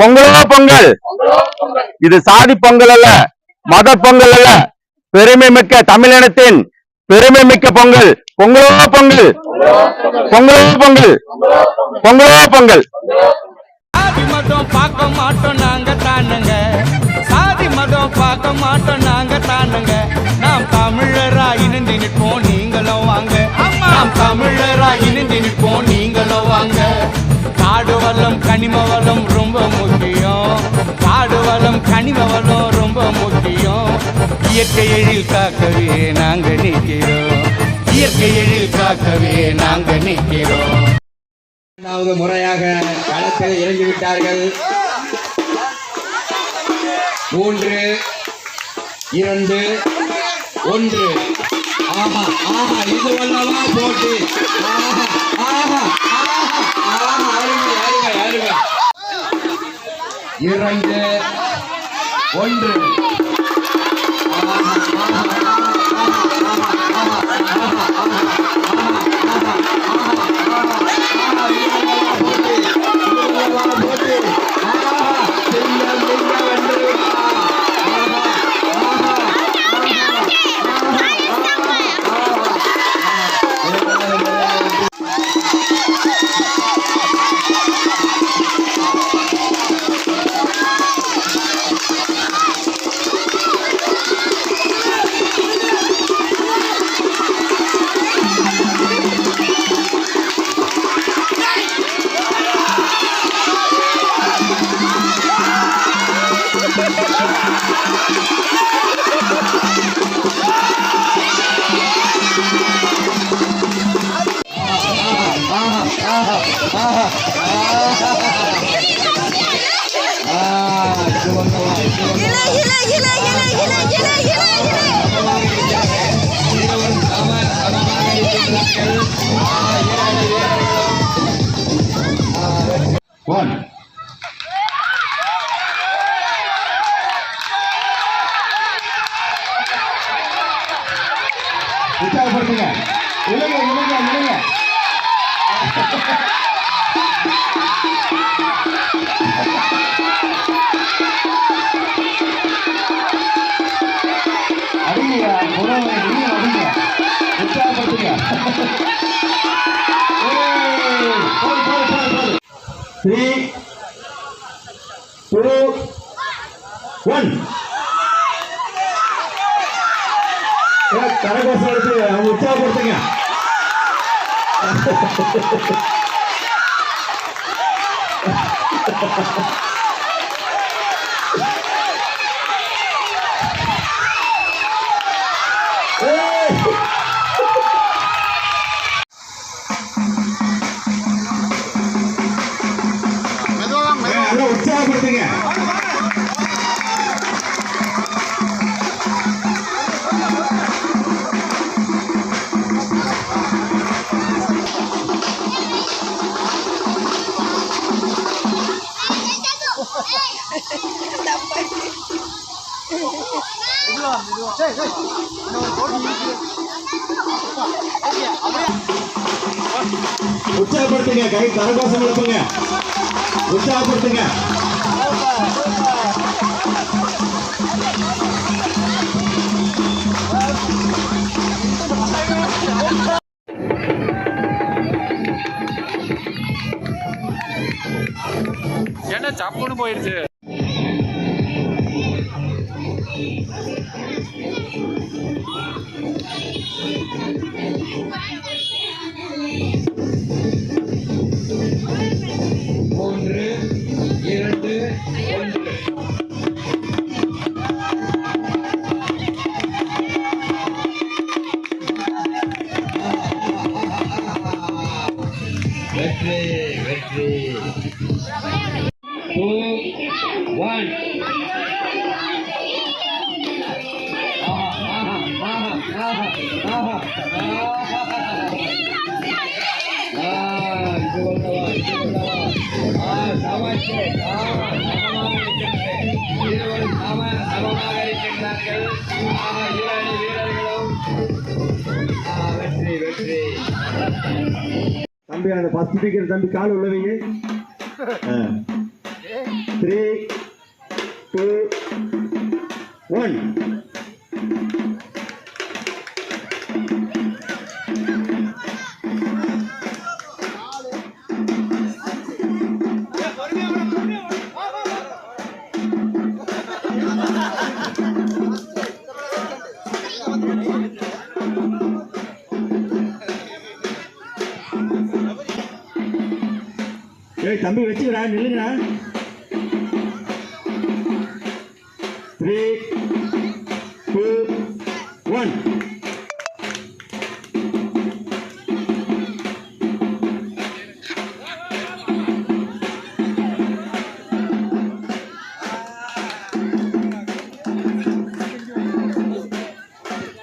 பொங்கலோ பொங்கல்? இது சாதி பொங்கல் அல்ல மத பொங்கல் அல்ல. பெருமை மிக்க தமிழினத்தின் பெருமை மிக்க பொங்கல். பொங்கலோ பொங்கல்? பொங்கலோ பொங்கல். பொங்கலோ பொங்கல். சாதி மதம் பார்க்க மாட்டோம் நாங்க தானுங்க. சாதி மதம் பார்க்க மாட்டோம் நாங்க தானுங்க. நாம் தமிழரா இணைந்து நிற்போம் நீங்களும் வாங்க. நாம் தமிழரா இணைந்து நிற்போம் நீங்களும் வாங்க. காடு வளம் கனிம வளம் வளம் வளம் ரொம்ப முக்கியம். இயற்கை எழில் காக்கவே நாங்க நிற்கிறோம். இயற்கை எழில் காக்கவே நாங்க நிற்கிறோம். இரண்டாவது முறையாக களத்தில் இறங்கிவிட்டார்கள் மூன்று இரண்டு ஒன்று. ஆஹா ஆஹா இது வல்லவா போட்டி. ஆஹா ஆஹா ஆஹா ஆஹா அருமை அருமை அருமை. இரண்டு ஒன்று ஆஹா ஆஹா ஆஹா ஆஹா ஆஹா ஆஹா One. உற்சாகப்படுத்துங்க விழுங்க விழுங்க விழுங்க த்ரீ டூ ஒன் கரகோசம் எடுத்து அவங்க உற்சாகப்படுத்துங்க. உற்சாகப்படுத்துங்க கை கரகோஷம் எழுப்புங்க உற்சாகப்படுத்துங்க. என்ன சப்புன்னு போயிருச்சு. சமமாக இருக்கின்றார்கள் இரண்டு தம்பி அந்த பத்து டிக்கெட் தம்பி கால் உள்ளவங்க. த்ரீ டூ ஒன் தம்பி வச்சுக்கிறா நில்லுங்கண்ணா த்ரீ டூ ஒன்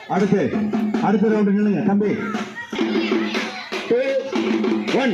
அடுத்து அடுத்த ரவுண்டு நில்லுங்க தம்பி. டூ ஒன்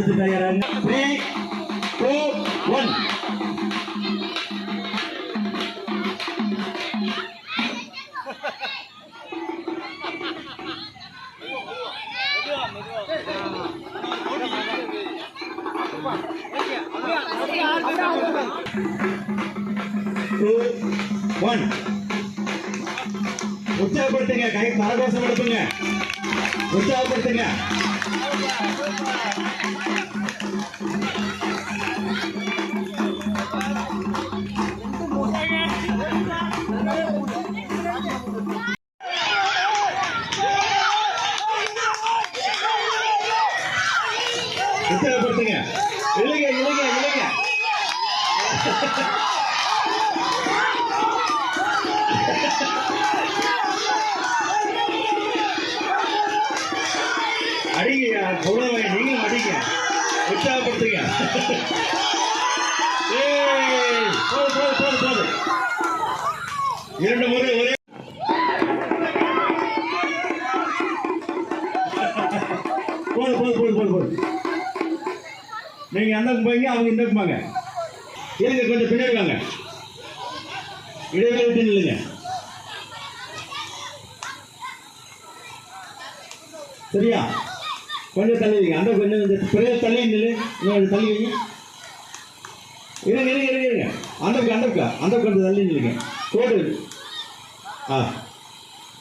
அடுத்து தயாராக த்ரீ டூ ஒன் ஒன் உற்சாகப்படுத்துங்க கை கரகோஷம் எடுப்புங்க உற்சாகப்படுத்துங்க. ごめんなさい。ごめんなさい。அடிங்க நீங்க நீங்களும் அடிங்க. உற்சாகப்படுத்துங்க. போதும், போதும், போதும், போதும். இரண்டு முறை ஒரே போதும் போதும் போதும் போதும் போதும் நீங்க அந்த போய்ங்க அவங்க இந்த போங்க இருங்க கொஞ்சம் பின்னாடி வாங்க. இடைவெளி விட்டு நில்லுங்க. சரியா? கொஞ்சம் தள்ளி வைங்க. அந்த கொஞ்சம் இந்த பிறகு தள்ளி நில்லு. இன்னும் தள்ளி வைங்க. இருங்க இருங்க இருங்க இருங்க. அந்த பக்கம், அந்த கொஞ்சம் தள்ளி நில்லுங்க. கோடு ஆ.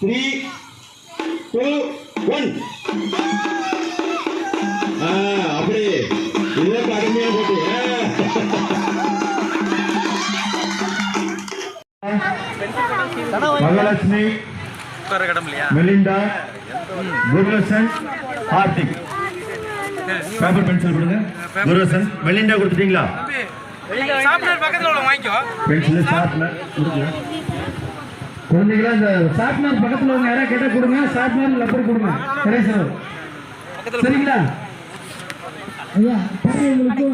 த்ரீ டூ ஒன் ஆ அப்படி இதற்கு அருமையாக போட்டு. Mahalakshmi Melinda Guruvachan Hardik paper pencil கொடுங்க. குருவசன் மெலிண்டா கொடுத்துட்டீங்களா? பென்சில் ஷார்ப்னர் கொடுங்க. குழந்தைங்களா இந்த ஷார்ப்னர் பக்கத்தில் உங்க யாராவது கேட்டால் கொடுங்க. ஷார்ப்னர் லப்பர் கொடுங்க. கணேசன் சரிங்களா? ஐயா பெரியவங்களுக்கு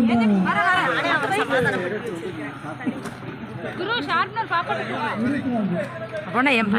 குரு ஷார்ப்னர் பாப்பா அப்போனா என்